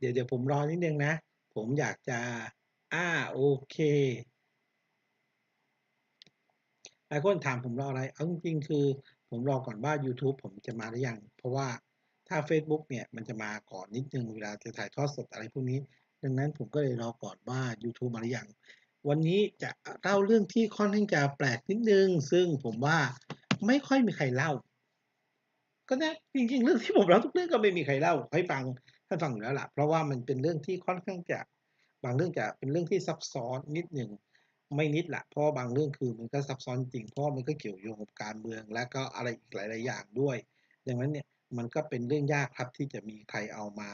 เดี๋ยวเดี๋ยวผมรอนิดนึงนะ ผมอยากจะ อ่าโอเคหลายคนถามผมรออะไร เอาจริงๆคือผมรอก่อนว่า YouTube ผมจะมาหรือยัง เพราะว่าถ้า Facebook เนี่ยมันจะมาก่อนนิดนึงเวลาจะถ่ายทอดสดอะไรพวกนี้ ดังนั้นผมก็เลยรอก่อนว่า YouTube มาหรือยัง วันนี้จะเล่าเรื่องที่ค่อนข้างจะแปลกนิดนึง ซึ่งผมว่าไม่ค่อยมีใครเล่า ก็นะจริงๆ เรื่องที่ผมเล่าทุกเรื่องก็ไม่มีใครเล่าให้ฟัง ให้ฟังอยู่แล้วล่ะ เพราะว่ามันเป็นเรื่องที่ค่อนข้างจะบางเรื่องจะเป็นเรื่องที่ซับซ้อนนิดหนึ่งไม่นิดละเพราะบางเรื่องคือมันก็ซับซ้อนจริง เพราะมันก็เกี่ยวโยงกับการเมือง และก็อะไรอีกหลาย ๆ อย่างด้วย ดังนั้นเนี่ยมันก็เป็นเรื่องยากครับที่จะมีใครเอามา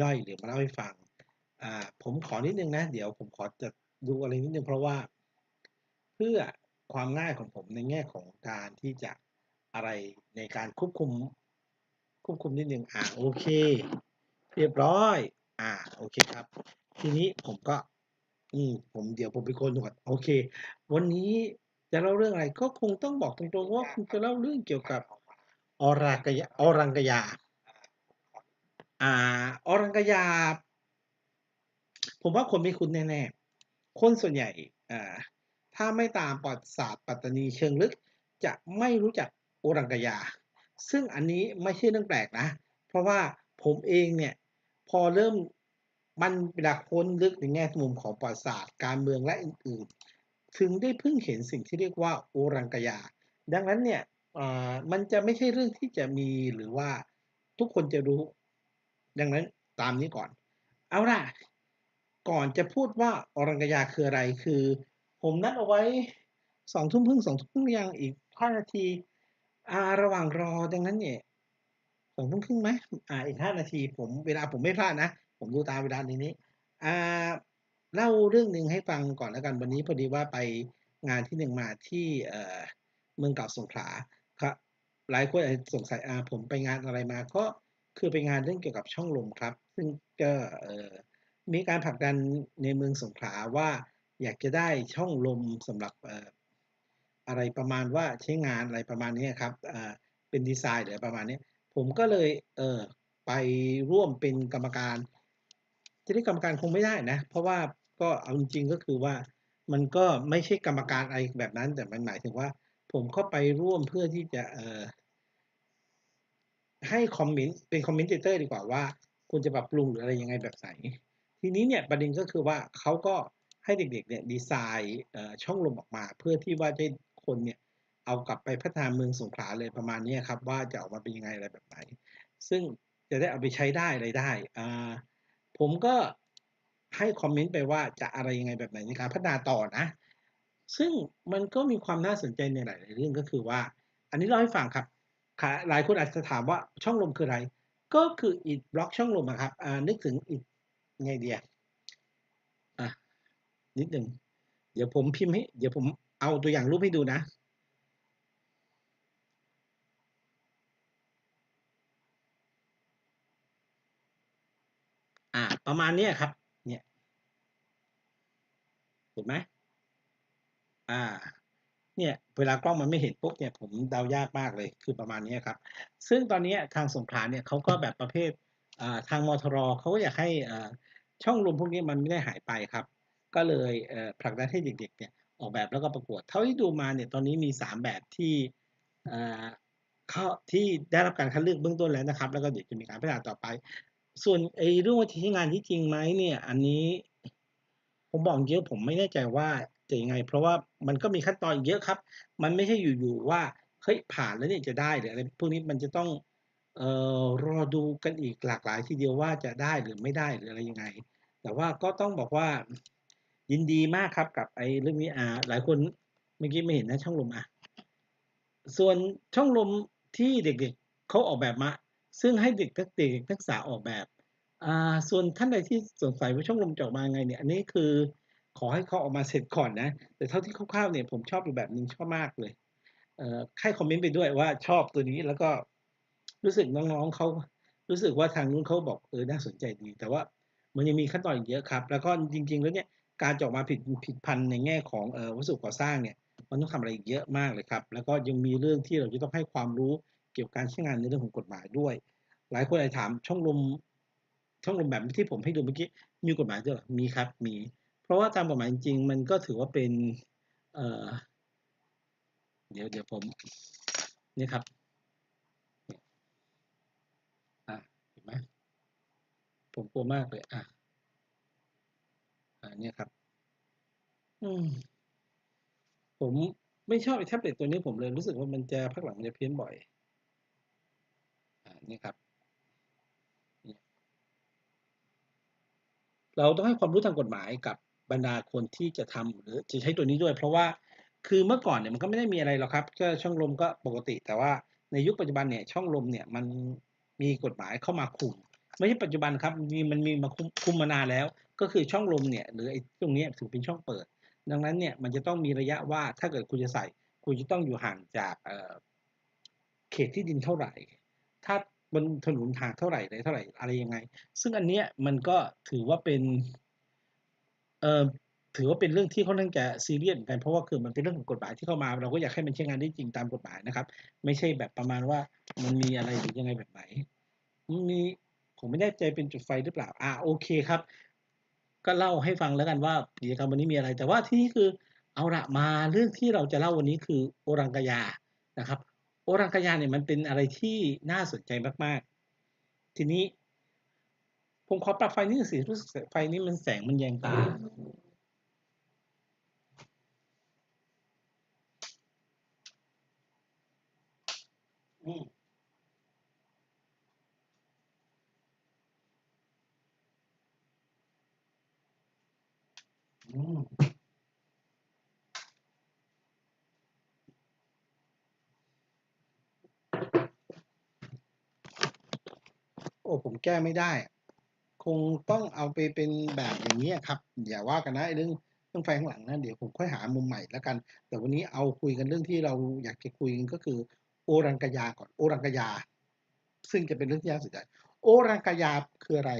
ย่อยหรือมาเล่าให้ฟังอ่าผมขอนิดนึงนะ เดี๋ยวผมขอจะดูอะไรนิดนึงเพราะว่า เพื่อความง่ายของผมในแง่ของการที่จะอะไรในการควบคุม ควบคุมนิดนึงอ่าโอเค เรียบร้อย อ่า โอเคครับ ทีนี้ผมก็ อืม ผมเดี๋ยวผมไปคนดูก่อนโอเค วันนี้จะเล่าเรื่องอะไร ก็คงต้องบอกตรงๆว่าคงจะเล่าเรื่องเกี่ยวกับอรากยาอรังกยา อ่า อรังกยา ผมว่าคนไม่คุ้นแน่ๆ คนส่วนใหญ่ อ่า ถ้าไม่ตามประวัติศาสตร์ปัตตานีเชิงลึก จะไม่รู้จักอรังกยา ซึ่งอันนี้ไม่ใช่เรื่องแปลกนะ เพราะว่า ผมเองเนี่ย พอเริ่มมันเวลาค้นลึกในแง่มุมของประวัติศาสตร์การเมืองและอื่นๆ ถึงได้เพิ่งเห็นสิ่งที่เรียกว่าโอรังกยา ดังนั้นเนี่ยมันจะไม่ใช่เรื่องที่จะมีหรือว่าทุกคนจะรู้ ดังนั้นตามนี้ก่อน เอาล่ะ ก่อนจะพูดว่าอรังกยาคืออะไรคือ ผมนัดเอาไว้สองทุ่มครึ่งสองทุ่มครึ่งยังอีกห้านาทีอาระหว่างรอดังนั้นเนี่ย สองทุ่มครึ่งไหมอ่าอีกห้านาที ผมเวลาผมไม่พลาดนะ ผมดูตามเวลาในนี้ อ่าเล่าเรื่องหนึ่งให้ฟังก่อนแล้วกันวันนี้พอดีว่าไปงานที่หนึ่งมาที่เอ่อเมืองเก่าสงขลาครับหลายคนอาจจะสงสัยอ่าผมไปงานอะไรมาก็คือไปงานเรื่องเกี่ยวกับช่องลมครับ ซึ่งก็เอ่อมีการผลักดันในเมืองสงขลาว่าอยากจะได้ช่องลมสำหรับเอ่ออะไรประมาณว่าใช้งานอะไรประมาณนี้ครับอ่าเป็นดีไซน์หรือประมาณนี้ ผมก็เลยเออไปร่วมเป็นกรรมการจะเรียกรรมการคงไม่ได้นะ เพราะว่าก็เอาจริงๆก็คือว่ามันก็ไม่ใช่กรรมการอะไรแบบนั้น แต่มันหมายถึงว่า ผมเข้าไปร่วมเพื่อที่จะเออให้คอมเมนต์เป็นคอมเมนเตอร์ดีกว่าว่าควรจะปรับปรุงหรืออะไรยังไงแบบไหน ทีนี้เนี่ยประเด็นก็คือว่าเขาก็ให้เด็กๆเนี่ยดีไซน์ช่องลมออกมา เพื่อที่ว่าจะคนเนี่ย เอากลับไปพัฒนาเมืองสงขลาเลยประมาณนี้ครับ ว่าจะออกมาเป็นยังไงอะไรแบบไหน ซึ่งจะได้เอาไปใช้ได้อะไรได้อ่าผมก็ให้คอมเมนต์ไปว่าจะอะไรยังไงแบบไหนในการพัฒนาต่อนะ ซึ่งมันก็มีความน่าสนใจในหลาย ๆ เรื่องก็คือว่า อันนี้เล่าให้ฟังครับ หลายคนอาจจะถามว่าช่องลมคืออะไร ก็คืออิดบล็อกช่องลมครับนึกถึงอิดไงเดียอะนิดหนึ่งเดี๋ยวผมพิมพ์ให้ เดี๋ยวผมเอาตัวอย่างรูปให้ดูนะ อ่า ประมาณนี้ครับ เนี่ยเห็นไหมอ่า เนี่ย เวลากล้องมันไม่เห็นปุ๊บเนี่ย ผมเดายากมากเลย คือประมาณนี้ครับ ซึ่งตอนนี้ทางสงขลาเนี่ยเขาก็แบบประเภทอ่าทางมทรเขาก็อยากให้อ่าช่องลมพวกนี้มันไม่ได้หายไปครับ ก็เลยผลักดันให้เด็กๆเนี่ยออกแบบแล้วก็ประกวด เท่าที่ดูมาเนี่ยตอนนี้มีสามแบบที่อ่าเข้าที่ได้รับการคัดเลือกเบื้องต้นแล้วนะครับ แล้วก็เดี๋ยวจะมีการพัฒนาต่อไป ส่วนไอ้เรื่องว่าใช้งานที่จริงไหมเนี่ย อันนี้ ผมบอกเยอะผมไม่แน่ใจว่าจะยังไง เพราะว่ามันก็มีขั้นตอนเยอะครับ มันไม่ใช่อยู่ๆว่าเฮ้ยผ่านแล้วเนี่ยจะได้หรืออะไรพวกนี้มันจะต้องเอ่อรอดูกันอีกหลากหลายทีเดียวว่าจะได้หรือไม่ได้หรืออะไรยังไง แต่ว่าก็ต้องบอกว่ายินดีมากครับกับไอ้เรื่องนี้อ่าหลายคนเมื่อกี้ไม่เห็นนะช่องลมอะส่วนช่องลมที่เด็กๆเขาออกแบบมา ซึ่งให้เด็กนักเด็กนักศึกษาออกแบบอ่าส่วนท่านใดที่สงสัยว่าช่องลมจะออกมาไงเนี่ยอันนี้คือขอให้เขาออกมาเสร็จก่อนนะ แต่เท่าที่คร่าวๆเนี่ยผมชอบอยู่แบบนึงชอบมากเลยเอ่อให้คอมเมนต์ไปด้วยว่าชอบตัวนี้แล้วก็รู้สึกน้องๆเขารู้สึกว่าทางนู้นเขาบอกเออน่าสนใจดี แต่ว่ามันยังมีขั้นตอนอีกเยอะครับ แล้วก็จริง ๆ แล้วเนี่ยการจออกมาผิดผิดพันในแง่ของออวัสดุก่อสร้างเนี่ยมันต้องทำอะไรอีกเยอะมากเลยครับ แล้วก็ยังมีเรื่องที่เราจะต้องให้ความรู้ กี่ยวกับการใช้งานในเรื่องของกฎหมายด้วย หลายคนอาจจะถามช่องลมช่องลมแบบที่ผมให้ดูเมื่อกี้มีกฎหมายด้วยหรอมีครับมี เพราะว่าตามกฎหมายจริงมันก็ถือว่าเป็นเเดี๋ยวเดี๋ยวผมนี่ครับอะเห็นไหมผมกลัวมากเลยอะอ่าเนี่ยครับ อืมผมไม่ชอบไอ้แท็บเล็ตตัวนี้ผมเลยรู้สึกว่ามันจะพักหลังจะเพี้ยนบ่อย นี่ครับเราต้องให้ความรู้ทางกฎหมายกับบรรดาคนที่จะทำหรือจะใช้ตัวนี้ด้วย เพราะว่าคือเมื่อก่อนเนี่ยมันก็ไม่ได้มีอะไรหรอกครับก็ช่องลมก็ปกติ แต่ว่าในยุคปัจจุบันเนี่ยช่องลมเนี่ยมันมีกฎหมายเข้ามาคุมไม่ใช่ปัจจุบันครับมีมันมีมาคุมมานานแล้ว ก็คือช่องลมเนี่ยหรือไอ้ตรงนี้ถือเป็นช่องเปิด ดังนั้นเนี่ยมันจะต้องมีระยะว่าถ้าเกิดคุณจะใส่ คุณจะต้องอยู่ห่างจากเเขตที่ดินเท่าไหร่ ถ้า บนถนนทางเท่าไหร่อะไรเท่าไหร่อะไรยังไง ซึ่งอันเนี้ยมันก็ถือว่าเป็นเอ่อถือว่าเป็นเรื่องที่ค่อนข้างจะซีเรียสเหมือนกันเพราะว่าคือมันเป็นเรื่องของกฎหมายที่เข้ามา เราก็อยากให้มันใช้งานได้จริงตามกฎหมายนะครับ ไม่ใช่แบบประมาณว่ามันมีอะไรหรือยังไงแบบไหนมีผมไม่แน่ใจเป็นจุดไฟหรือเปล่าอ่าโอเคครับ ก็เล่าให้ฟังแล้วกันว่ากิจกรรมวันนี้มีอะไร แต่ว่าที่นี่คือเอาละมาเรื่องที่เราจะเล่าวันนี้คือโอรังกายานะครับ โอรังกายานเนี่ยมันเป็นอะไรที่น่าสนใจมากๆ ทีนี้ ผมขอปรับไฟนิดนึงสิรู้สึกไฟนี้มันแสงมันแยงตา อืมอืมโอ้ผมแก้ไม่ได้ คงต้องเอาไปเป็นแบบอย่างนี้ครับ อย่าว่ากันนะไอ้เรื่องเรื่องไฟข้างหลังนะเดี๋ยวผมค่อยหามุมใหม่แล้วกัน แต่วันนี้เอาคุยกันเรื่องที่เราอยากจะคุยกันก็คือโอรังกยาก่อนโอรังกยา ซึ่งจะเป็นเรื่องที่น่าสนใจโอรังกยาคืออะไร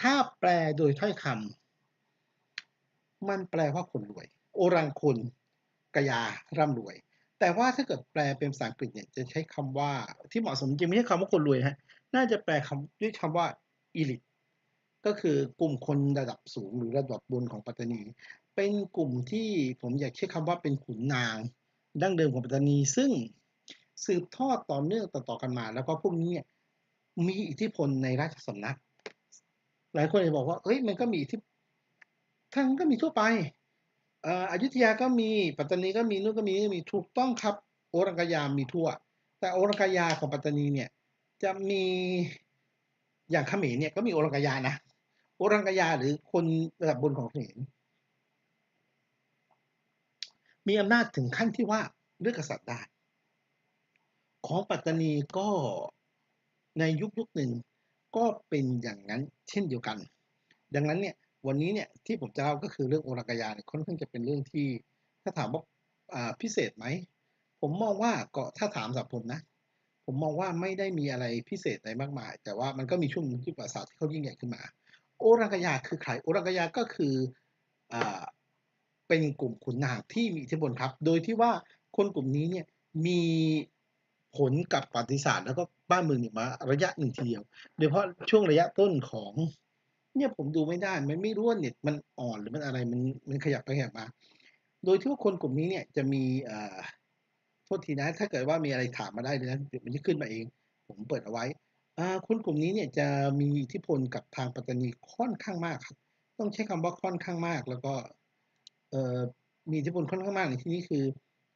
ถ้าแปลโดยถ้อยคำมันแปลว่าคนรวย โอรังคนกยาร่ำรวย แต่ว่าถ้าเกิดแปลเป็นภาษาอังกฤษเนี่ยจะใช้คำว่าที่เหมาะสมจริงไม่ใช่คำว่าคนรวยฮะ น่าจะแปลคำด้วยคำว่า elite ก็คือกลุ่มคนระดับสูงหรือระดับบนของปัตตานี เป็นกลุ่มที่ผมอยากใช้คำว่าเป็นขุนนาง ดั้งเดิมของปัตตานี ซึ่งสืบทอดต่อเนื่องต่อๆกันมา แล้วก็พวกนี้เนี่ยมีอิทธิพลในราชสำนัก หลายคนจะบอกว่า เอ้ย มันก็มีอิทธิทั้งก็มีทั่วไปอ่ออยุธยาก็มี ปัตตานีก็มีนู่นก็มีนี่มี ถูกต้องครับ โอรังกายามีทั่ว แต่โอรังกายาของปัตตานีเนี่ย จะมีอย่างเขมรเนี่ยก็มีโอรังกายานะโอรังกยาหรือคนระดับบนของเขมรมีอำนาจถึงขั้นที่ว่าเลือกกษัตริย์ได้ของปัตตานีก็ในยุคยุคหนึ่งก็เป็นอย่างนั้นเช่นเดียวกัน ดังนั้นเนี่ยวันนี้เนี่ยที่ผมจะเล่าก็คือเรื่องโอรังกยาเนี่ยค่อนข้างจะเป็นเรื่องที่ถ้าถามว่าพิเศษไหม ผมมองว่าก็ถ้าถามสับผมนะ ผมมองว่าไม่ได้มีอะไรพิเศษอะไรมากมาย แต่ว่ามันก็มีช่วงที่ประวัติศาสตร์ที่เขายิ่งใหญ่ขึ้นมา โอรังกยาคือใครโอรังกยาก็คืออเป็นกลุ่มขุนนางที่มีอิทธิพลครับ โดยที่ว่าคนกลุ่มนี้เนี่ยมีผลกับประวัติศาสตร์แล้วก็บ้านเมืองเนี่ยมาระยะหนึ่งทีเดียว โดยเฉพาะช่วงระยะต้นของ เนี่ยผมดูไม่ได้มันไม่รู้ว่าเน็ตมันอ่อนหรือมันอะไรมันมันขยับไปขยับมา โดยที่ว่าคนกลุ่มนี้เนี่ยจะมีอ่อโทษทีนะ ถ้าเกิดว่ามีอะไรถามมาได้เลยนะเดี๋ยวมันจะขึ้นมาเอง ผมเปิดเอาไว้คนกลุ่มนี้เนี่ยจะมีอิทธิพลกับทางปัตตานีค่อนข้างมากครับ ต้องใช้คำว่าค่อนข้างมาก แล้วก็มีอิทธิพลค่อนข้างมากในที่นี้คือ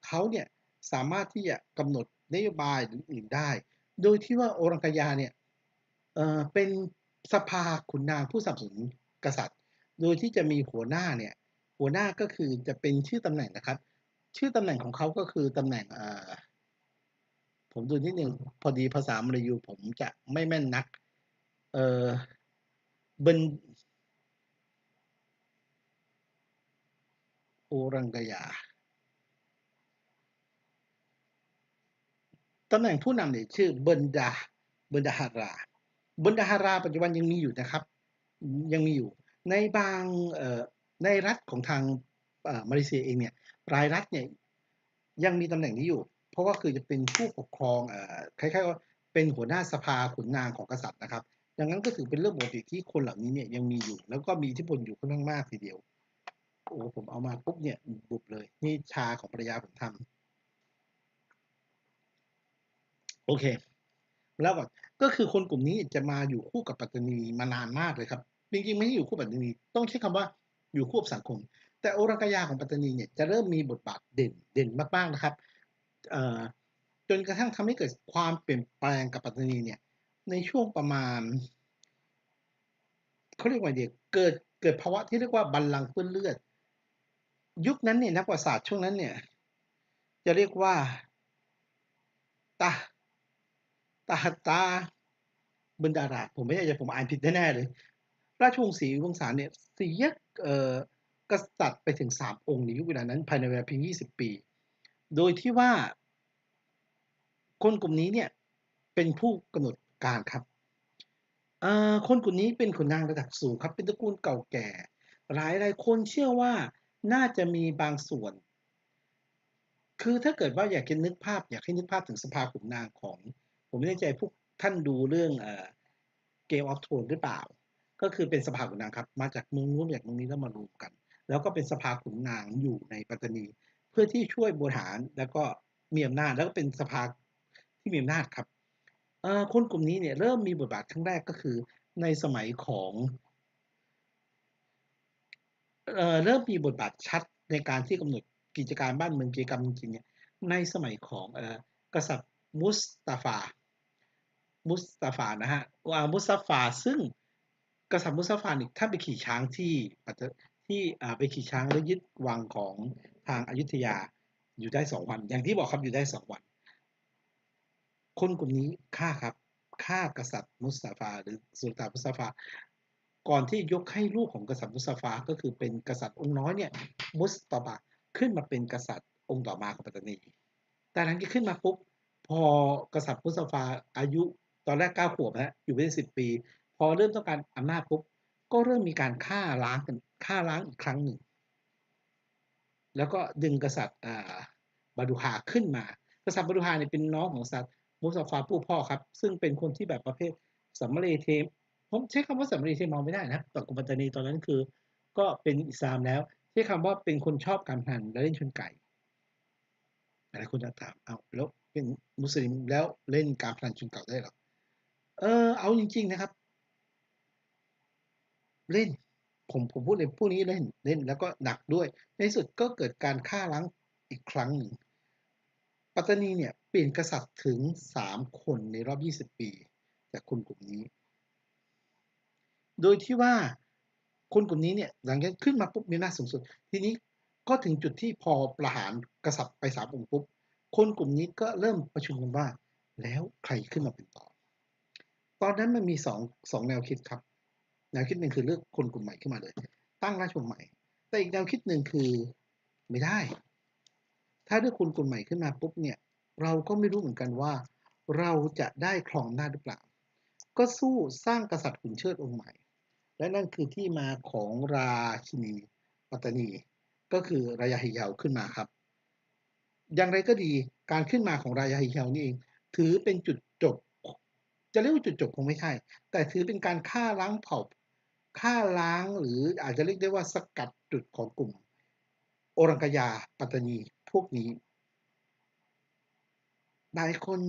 เขาเนี่ยสามารถที่จะกำหนดนโยบายหรืออื่นได้ โดยที่ว่าโอรังกายาเนี่ยเป็นสภาขุนนางผู้สนับสนุนกษัตริย์ โดยที่จะมีหัวหน้าเนี่ยหัวหน้าก็คือจะเป็นชื่อตำแหน่งนะครับ ชื่อตำแหน่งของเขาก็คือตำแหน่งผมดูนิดนึงพอดีภาษามลายูผมจะไม่แม่นนัก เออเบนโอรังกายาตำแหน่งผู้นำเนี่ยชื่อเบนดาเบนดาฮาราเบนดาฮารา ปัจจุบันยังมีอยู่นะครับ ยังมีอยู่ ในบางในรัฐของทางมาเลเซียเองเนี่ย รายรัฐเนี่ยยังมีตำแหน่งนี้อยู่ เพราะว่าคือจะเป็นผู้ปกครองคล้ายๆว่าเป็นหัวหน้าสภาขุนนางของกษัตริย์นะครับ ดังนั้นก็ถือเป็นเรื่องปกติที่คนเหล่านี้เนี่ยยังมีอยู่ แล้วก็มีอิทธิพลอยู่ค่อนข้างมากทีเดียวโอ้ผมเอามาปุ๊บเนี่ยบุบเลย นี่ชาของภรรยาผมทำโอเค แล้วก่อนก็คือคนกลุ่มนี้จะมาอยู่คู่กับปัตตานีมานานมากเลยครับจริงๆไม่ใช่อยู่คู่ปัตตานีต้องใช้คำว่าอยู่คู่กับสังคม แต่โอรังกายาของปัตตานีเนี่ยจะเริ่มมีบทบาทเด่นเด่นมากๆนะครับจนกระทั่งทำให้เกิดความเปลี่ยนแปลงกับปัตตานีเนี่ยในช่วงประมาณเขาเรียกว่าเดียเกิดเกิดภาวะที่เรียกว่าบัลลังก์เปื้อนเลือด ยุคนั้นเนี่ยนักประวัติศาสตร์ช่วงนั้นเนี่ยจะเรียกว่าตาตาตาบรรดาราผมไม่แน่ใจผมอ่านผิดแน่ๆเลย ราชวงศ์ศรีวงศาเนี่ยเสียเอ่อ กษัตริย์ไปถึงสามองค์ในยุคเวลานั้นภายในเวลาเพียงยี่สิบปี โดยที่ว่า คนกลุ่มนี้เนี่ยเป็นผู้กำหนดการครับคนกลุ่มนี้เป็นขุนนางระดับสูงครับ เป็นตระกูลเก่าแก่ หลายหลายคนเชื่อว่าน่าจะมีบางส่วน คือถ้าเกิดว่าอยากจะนึกภาพ อยากให้นึกภาพถึงสภาขุนนางของ ผมไม่แน่ใจพวกท่านดูเรื่องเกมออฟโทนหรือเปล่า ก็คือเป็นสภาขุนนางครับ มาจากเมืองนู้นจากเมืองนี้แล้วมารวมกัน แล้วก็เป็นสภาขุนนางอยู่ในปัตตานี เพื่อที่ช่วยบริหารแล้วก็มีอำนาจแล้วก็เป็นสภาที่มีอำนาจครับคนกลุ่มนี้เนี่ยเริ่มมีบทบาทครั้งแรกก็คือ ในสมัยของเเริ่มมีบทบาทชัดในการที่กำหนดกิจการบ้านเมืองกิจกรรมจริงๆเนี่ยในสมัยของกษัตริย์มุสตาฟา มุสตาฟานะฮะมุสตาฟาซึ่งกษัตริย์มุสตาฟานี่ถ้าไปขี่ช้างที่ ที่ไปขี่ช้างแล้วยึดวังของทางอายุทยาอยู่ได้สองวัน อย่างที่บอกครับอยู่ได้สองวัน คนกลุ่มนี้ฆ่าครับฆ่ากษัตริย์มุสตาฟา หรือสุลต่านมุสตาฟา ก่อนที่ยกให้ลูกของกษัตริย์มุสตาฟา ก็คือเป็นกษัตริย์องค์น้อยเนี่ยมุสตาฟาขึ้นมาเป็นกษัตริย์องค์ต่อมาของปัตตานี แต่หลังจากขึ้นมาปุ๊บพอกษัตริย์มุสตาฟาอายุตอนแรกเก้าขวบนะอยู่ไปได้สิบปี พอเริ่มต้องการอำนาจปุ๊บ ก็เริ่มมีการฆ่าล้างกันฆ่าล้างอีกครั้งหนึ่ง แล้วก็ดึงกษัตริย์บาดูฮาขึ้นมา กษัตริย์บาดูฮาเนี่ยเป็นน้องของกษัตริย์มุสฟาผู้พ่อครับ ซึ่งเป็นคนที่แบบประเภทสัมมาเลเทมผมใช้คำว่าสัมมาเลเทมองไม่ได้นะต่อกุปัตตานีตอนนั้นคือ ก็เป็นอิสลามแล้วใช้คำว่าเป็นคนชอบการพนันและเล่นชนไก่อะไรคุณจะถามเอาแล้วเป็นมุสลิมแล้วเล่นการพนันชนไก่ได้หรอเออเอาจริง ๆ นะครับ เล่น ผมผมพูดเลยผู้นี้เล่นเล่นแล้วก็หนักด้วย ในสุดก็เกิดการฆ่าล้างอีกครั้งหนึ่งปัตตานีเนี่ยเปลี่ยนกษัตริย์ถึงสามคนในรอบ 20 ปี จากคนกลุ่มนี้ โดยที่ว่าคนกลุ่มนี้เนี่ยหลังจากขึ้นมาปุ๊บมีหน้าสูงสุด ทีนี้ก็ถึงจุดที่พอประหารกษัตริย์ไปสามองค์ปุ๊บคนกลุ่มนี้ก็เริ่มประชุมกันว่า แล้วใครขึ้นมาเป็นต่อ ตอนนั้นมันมีสองสองแนวคิดครับ แนวคิดหนึ่งคือเลือกคนกลุ่มใหม่ขึ้นมาเลย ตั้งราชวงศ์ใหม่ แต่อีกแนวคิดหนึ่งคือไม่ได้ ถ้าได้คุณคนใหม่ขึ้นมาปุ๊บเนี่ยเราก็ไม่รู้เหมือนกันว่า เราจะได้ครองหน้าหรือเปล่า ก็สู้สร้างกษัตริย์ขุนเชิดองค์ใหม่ และนั่นคือที่มาของราชินีปัตตานี ก็คือรายาฮิยาวขึ้นมาครับ อย่างไรก็ดีการขึ้นมาของรายาฮิยาวนี่เอง ถือเป็นจุดจบ จะเรียกว่าจุดจบคงไม่ใช่ แต่ถือเป็นการฆ่าล้างเผ่า ฆ่าล้างหรืออาจจะเรียกได้ว่าสกัดจุดของกลุ่ม โอรังกยาปัตตานีพวกนี้หลายคน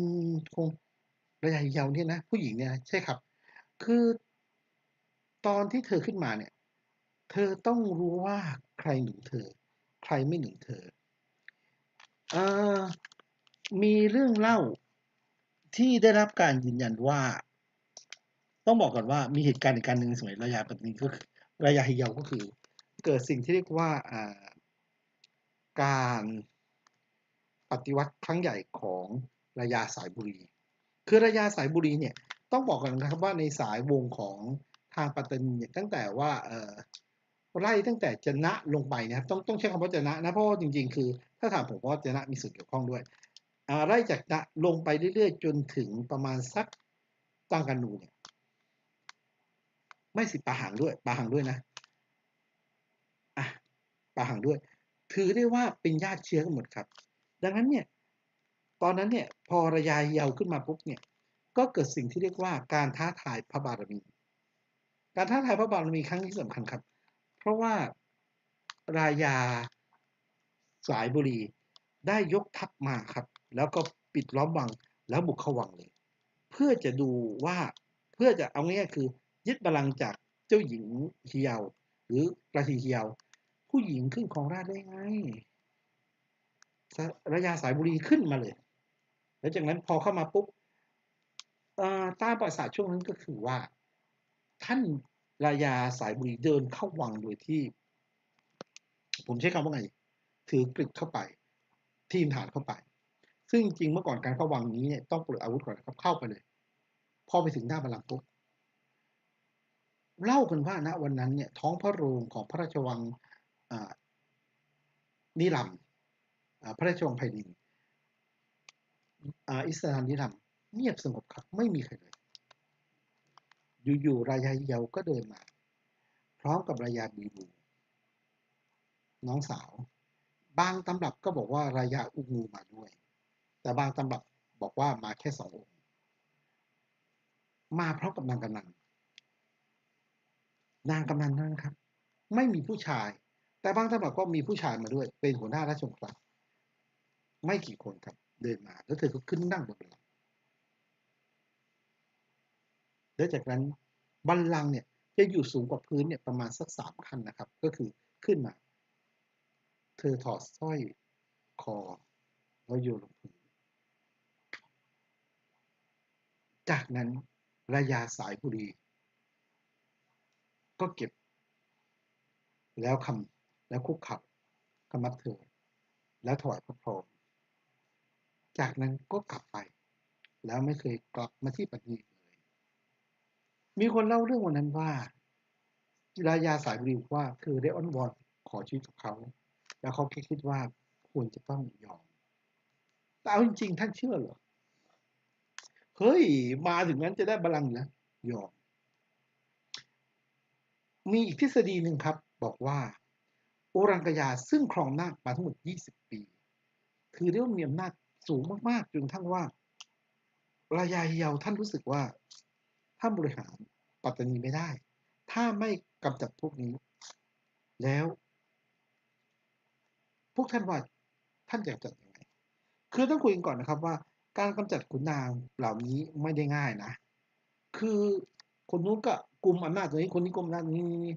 คงระยะยาวเนี่ยนะผู้หญิงเนี่ยใช่ครับ คือตอนที่เธอขึ้นมาเนี่ย เธอต้องรู้ว่าใครหนึ่งเธอ ใครไม่หนึ่งเธอเออมีเรื่องเล่าที่ได้รับการยืนยันว่า ต้องบอกก่อนว่ามีเหตุการณ์ในกการหนึ่งสมัยระยะปฏิก็คือระยะฮิยาวก็คือ เกิดสิ่งที่เรียกว่าการปฏิวัติครั้งใหญ่ของระยาสายบุรี คือระยาสายบุรีเนี่ยต้องบอกกันนะครับว่าในสายวงของทางปัตตานีตั้งแต่ว่าไล่ตั้งแต่จนะลงไปนะครับต้องต้องใช้คำว่าจนะนะเพราะว่าจริง ๆ คือถ้าถามผมว่าจนะมีส่วนเกี่ยวข้องด้วยไล่จากจะลงไปเรื่อยๆ จนถึงประมาณสักตั้งกันนูเนี่ย ไม่สิปลาหังด้วยปลาหังด้วยนะอะปาหังด้วย ถือได้ว่าเป็นญาติเชื้อกันหมดครับ ดังนั้นเนี่ยตอนนั้นเนี่ยพอระยายเยาวขึ้นมาปุ๊บเนี่ยก็เกิดสิ่งที่เรียกว่าการท้าทายพระบารมี การท้าทายพระบารมีครั้งนี้สำคัญครับ เพราะว่ารายาสายบุรีได้ยกทัพมาครับ แล้วก็ปิดล้อมวังแล้วบุกเข้าวังเลย เพื่อจะดูว่าเพื่อจะเอาง่ายๆคือ ยึดบัลลังก์จากเจ้าหญิงเฮียว หรือราชีเฮียว ผู้หญิงขึ้นของราชได้ไงระยาสายบุรีขึ้นมาเลย แล้วจากนั้นพอเข้ามาปุ๊บตาประสาทช่วงนั้นก็คือว่า ท่านรายาสายบุรีเดินเข้าวังโดยที่ ผมใช้คำว่าไง ถือกริดเข้าไป ทีมฐานเข้าไป ซึ่งจริงเมื่อก่อนการเข้าวังนี้เนี่ยต้องปลดอาวุธก่อนครับเข้าไปเลย พอไปถึงหน้าบัลลังก์ปุ๊บ เล่ากันว่าณวันนั้นเนี่ยท้องพระโรงของพระราชวังนิรัมพระราชวังไผ่ดินอิสรานิรัมเงียบสงบครับไม่มีใครเลยอยู่ๆรายาเยาก็เดินมา พร้อมกับรายาบีบู น้องสาว บางตำรับก็บอกว่ารายาอุงูมาด้วย แต่บางตำรับบอกว่ามาแค่สององค์มาพร้อมกับนางกำนัน นางกำนันนั้นครับ ไม่มีผู้ชาย แต่บางตำรับก็มีผู้ชายมาด้วย เป็นหัวหน้าราชวงศ์กลางไม่กี่คนครับ เดินมา แล้วเธอก็ขึ้นนั่งบนบัลลังก์แล้วจากนั้นบัลลังก์เนี่ยจะอยู่สูงกว่าพื้นเนี่ยประมาณสักสามขั้นนะครับ ก็คือขึ้นมา เธอถอดสร้อยคอแล้วโยนลงพื้นจากนั้นระยาสายบุรี ก็เก็บ แล้วคำแล้วคุกเข่าขมับเธอแล้วถวายพระพรจากนั้นก็กลับไป แล้วไม่เคยกลับมาที่ปัตตานีเลย มีคนเล่าเรื่องวันนั้นว่าจิรายาสายบรีว่าคือได้อ้อนวอนขอชีวิตกับเขา แล้วเขาแคิดว่าควรจะต้องยอม แต่เอาจริงๆ ท่านเชื่อเหรอ เฮ้ย มาถึงนั้นจะได้บาลังนะยอม มีอีกทฤษฎีหนึ่งครับ บอกว่าโอรังกยาซึ่งครองนาคมาทั้งหมด 20 ปี คือเรียกว่ามีอำนาจสูงมากๆจนทั้งว่ารายาเยวท่านรู้สึกว่าท่านบริหารปัตตานีไม่ได้ ถ้าไม่กำจัดพวกนี้ แล้ว พวกท่านว่าท่านจะจัดยังไง คือต้องคุยกันก่อนนะครับว่า การกำจัดขุนนางเหล่านี้ไม่ได้ง่ายนะ คือ คนนู้นก็กลุ่มอำนาจตัวนี้คนนี้กลุ่มอำนาจนี้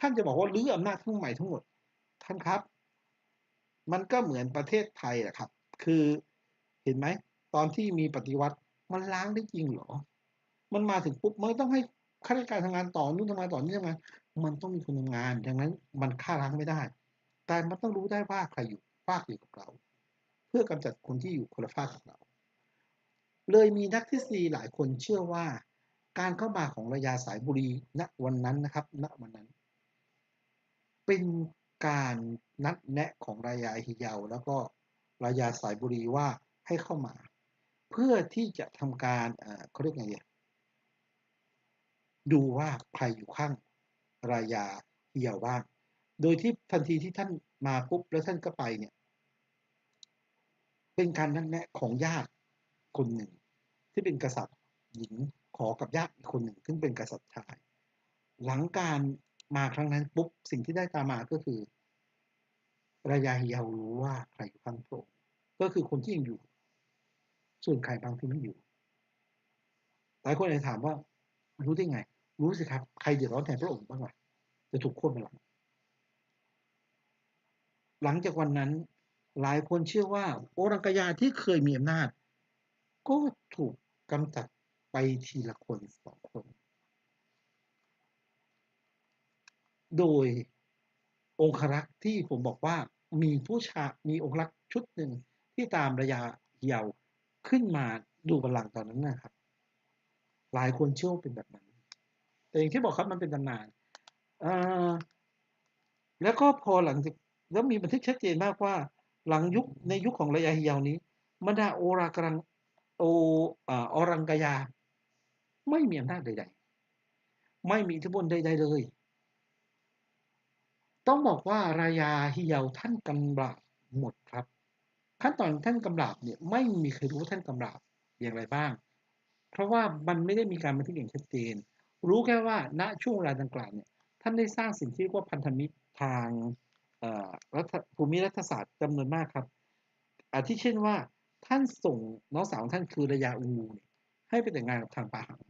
ท่านจะบอกว่าลื้ออำนาจทั้งใหม่ทั้งหมด ท่านครับ มันก็เหมือนประเทศไทยแหละครับ คือเห็นไหมตอนที่มีปฏิวัติมันล้างได้จริงเหรอ มันมาถึงปุ๊บมันต้องให้ข้าราชการทำงานต่อนู่นทำงานต่อนี่ทำงานมันต้องมีคนทำงานดังนั้นมันฆ่าล้างไม่ได้ แต่มันต้องรู้ได้ว่าใครอยู่ฝากอยู่กับเรา เพื่อกำจัดคนที่อยู่คนละฝากกับเรา เลยมีนักทฤษฎีหลายคนเชื่อว่า การเข้ามาของระยาสายบุรีณวันนั้นนะครับ ณวันนั้น เป็นการนัดแนะของรายาฮิยาวแล้วก็รายาสายบุรีว่าให้เข้ามา เพื่อที่จะทำการเขาเรียกไงดูว่าใครอยู่ข้างรายาเฮียวบ้าง โดยที่ทันทีที่ท่านมาปุ๊บแล้วท่านก็ไปเนี่ย เป็นการนั่นแนะของญาติคนหนึ่ง ที่เป็นกษัตริย์หญิง ขอกับญาติอีกคนหนึ่งซึ่งเป็นกษัตริย์ชาย หลังการมาครั้งนั้นปุ๊บสิ่งที่ได้ตามมาก็คือรายาเฮียวรู้ว่าใครอยู่ข้างพระองค์ก็คือคนที่ยังอยู่ ส่วนใครบางที่ไม่อยู่หลายคนอาจะถามว่ารู้ได้ไง รู้สิครับ ใครเดือดร้อนแทนพระองค์บ้างล่ะจะถูกโค่นไปหลังหลังจากวันนั้น หลายคนเชื่อว่า โอรังกยาที่เคยมีอำนาจ ก็ถูกกำจัด ไปทีละคนสองคน โดยองครักษ์ที่ผมบอกว่ามีผู้ชามีองครักษ์ชุดหนึ่งที่ตามระยะยาวขึ้นมาดูบัลลังก์ตอนนั้นนะครับ หลายคนเชื่อเป็นแบบนั้น แต่อย่างที่บอกครับมันเป็นตำนานแล้วก็พอหลังจากแล้วมีบันทึกชัดเจนมากว่า หลังยุคในยุคของระยะยาวนี้มดาโอรากรังโอออรังกยา ไม่มีอำนาจใดๆ ไม่มีอิทธิพลใดๆเลย ต้องบอกว่ารายาฮิยาวท่านกำลังหมดครับ ขั้นตอนท่านกำราบเนี่ยไม่มีใครรู้ว่าท่านกำราบอย่างไรบ้าง เพราะว่ามันไม่ได้มีการบันทึกอย่างชัดเจน รู้แค่ว่าณช่วงเวลาดังกล่าวเนี่ยท่านได้สร้างสิ่งที่เรียกว่าพันธมิตรทางรัฐภูมิรัฐศาสตร์จำนวนมากครับอาทิเช่นว่าท่านส่งน้องสาวของท่านคือระยาอูเนี่ยให้ไปแต่งงานกับทางปาหัง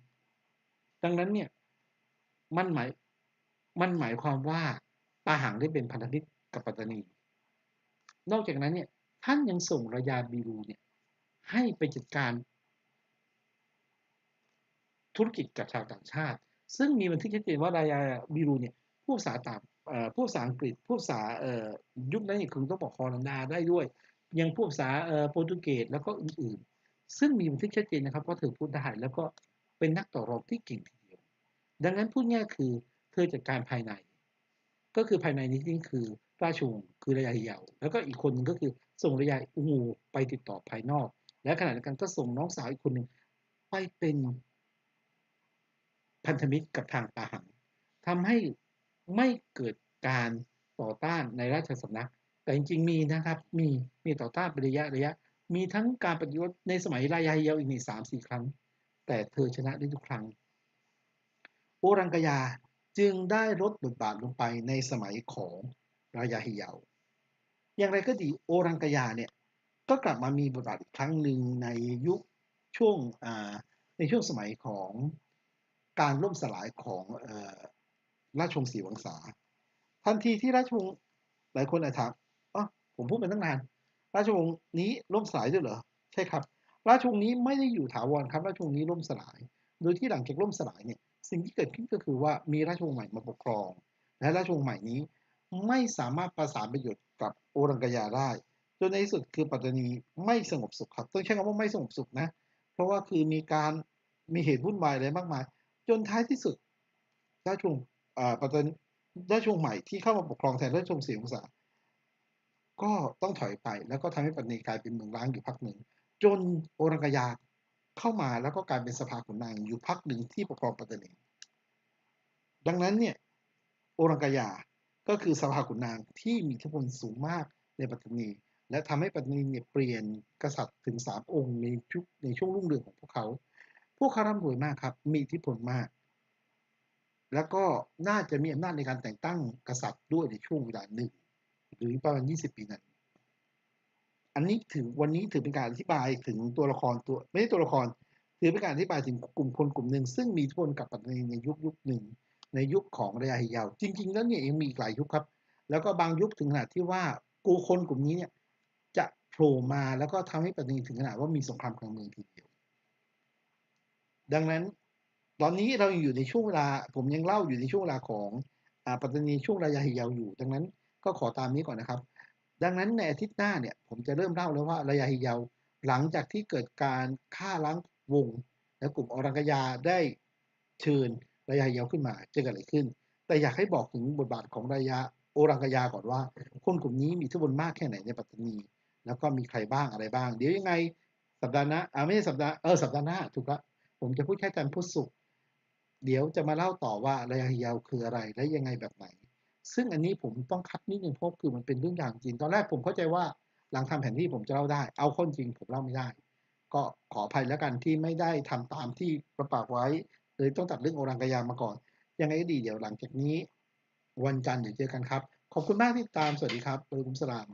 ดังนั้นเนี่ยมันหมายมันหมายความว่าปาหังได้เป็นพันธมิตรกับปัตตานี นอกจากนั้นเนี่ยท่านยังส่งระยาบีรูเนี่ยให้ไปจัดการ ธุรกิจกับชาวต่างชาติ ซึ่งมีบันทึกชัดเจนว่ารายาบีรูเนี่ยผู้ภาษาต่างผู้ภาษาอังกฤษผู้ภาษายุคนั้นเนี่ยคือต้องบอกฮอลันดาได้ด้วย ยังผู้ภาษาโปรตุเกสแล้วก็อื่นๆ ซึ่งมีบันทึกชัดเจนนะครับว่าเธอพูดได้แล้วก็ เป็นนักต่อรองที่เก่งทีเดียว ดังนั้นพูดง่ายคือเธอจัดการภายใน ก็คือภายในนี้จริงคือราชวงศ์คือระยะยาวแล้วก็อีกคนนึงก็คือส่งระยะอูไปติดต่อภายนอก และขณะเดียวกันก็ส่งน้องสาวอีกคนหนึ่งไปเป็นพันธมิตรกับทางปาหังทำให้ไม่เกิดการต่อต้านในราชสำนัก แต่จริงๆมีนะครับมีมีต่อต้านเป็นระยะระยะ มีทั้งการปฏิวัติในสมัยรายาเยาวอีกนี่สามสี่ครั้ง แต่เธอชนะได้ทุกครั้ง โอรังกยาจึงได้ลดบทบาทลงไปในสมัยของรายาฮิเยา อย่างไรก็ดีโอรังกยาเนี่ยก็กลับมามีบทบาทอีกครั้งหนึ่งในยุคช่วงในช่วงสมัยของการล่มสลายของราชวงศ์ศรีวังสา ทันทีที่ราชวงศ์หลายคนอาจถามอ๋อผมพูดมาตั้งนาน ราชวงศ์นี้ล่มสลายด้วยเหรอ ใช่ครับ ราชวงศ์นี้ไม่ได้อยู่ถาวรครับราชวงศ์นี้ล่มสลาย โดยที่หลังจากล่มสลายเนี่ยสิ่งที่เกิดขึ้นก็คือว่ามีราชวงศ์ใหม่มาปกครอง และราชวงศ์ใหม่นี้ไม่สามารถประสานประโยชน์กับโอรังกยาได้จนในที่สุดคือปัตตานีไม่สงบสุขครับต้องใช้คำว่าไม่สงบสุขนะ เพราะว่าคือมีการมีเหตุวุ่นวายอะไรมากมาย จนท้ายที่สุดราชวงศ์ปัตตานีราชวงศ์ใหม่ที่เข้ามาปกครองแทนราชวงศ์เสียงสาก็ต้องถอยไปแล้วก็ทำให้ปัตตานีกลายเป็นเมืองร้างอยู่พักหนึ่ง จนโอรังกยาเข้ามาแล้วก็กลายเป็นสภาขุนนางอยู่พักหนึ่งที่ปกครองปัตตานีดังนั้นเนี่ยโอรังกยาก็คือสภาขุนนางที่มีอิทธิพลสูงมากในปัตตานี และทำให้ปัตตานีเนี่ยเปลี่ยนกษัตริย์ถึงสามองค์ในชุกในช่วงรุ่งเรืองของพวกเขา พวกเขาร่ำรวยมากครับ มีอิทธิพลมาก แล้วก็น่าจะมีอำนาจในการแต่งตั้งกษัตริย์ด้วยในช่วงเวลาหนึ่งหรือประมาณ 20 ปีนั้น อันนี้ถือวันนี้ถือเป็นการอธิบายถึงตัวละครตัวไม่ใช่ตัวละคร ถือเป็นการอธิบายถึงกลุ่มคนกลุ่มหนึ่งซึ่งมีทธิพลกับปัตตานีในยุคยุคหนึ่ง ในยุคของระยะยาว จริง ๆ แล้วเนี่ยยังมีอีกหลายยุคครับ แล้วก็บางยุคถึงขนาดที่ว่ากูคนกลุ่มนี้เนี่ยจะโผล่มาแล้วก็ทำให้ปัตตานีถึงขนาดว่ามีสงครามกลางเมืองทีเดียว ดังนั้นตอนนี้เราอยู่ในช่วงเวลา ผมยังเล่าอยู่ในช่วงเวลาของปัตตานีช่วงระยะยาวอยู่ ดังนั้นก็ขอตามนี้ก่อนนะครับ ดังนั้นในอาทิตย์หน้าเนี่ยผมจะเริ่มเล่าแล้วว่าระยะยาวหลังจากที่เกิดการฆ่าล้างวง และกลุ่มอรังกยาได้เชิญระยะยาวขึ้นมาจะเกิดอะไรขึ้น แต่อยากให้บอกถึงบทบาทของระยะโอรังกยาก่อนว่า คนกลุ่มนี้มีทุนมากแค่ไหนในปัตตานี แล้วก็มีใครบ้างอะไรบ้าง เดี๋ยวยังไงสัปดาห์หน้าอ่าไม่ใช่สัปดาห์เออสัปดาห์หน้าถูกละผมจะพูดแค่จันทร์พุธศุกร์เดี๋ยวจะมาเล่าต่อว่าระยะยาวคืออะไรและยังไงแบบไหน ซึ่งอันนี้ผมต้องคัดนิดนึงเพราะคือมันเป็นเรื่องอย่างจริง ตอนแรกผมเข้าใจว่าหลังทำแผนที่ผมจะเล่าได้ เอาคนจริงผมเล่าไม่ได้ ก็ขออภัยแล้วกันที่ไม่ได้ทำตามที่ประปากไว้เลยต้องตัดเรื่องโอรังกยามาก่อน ยังไงก็ดีเดี๋ยวหลังจากนี้ วันจันทร์เดี๋ยวเจอกันครับ ขอบคุณมากที่ตามสวัสดีครับอัลกุมสลาม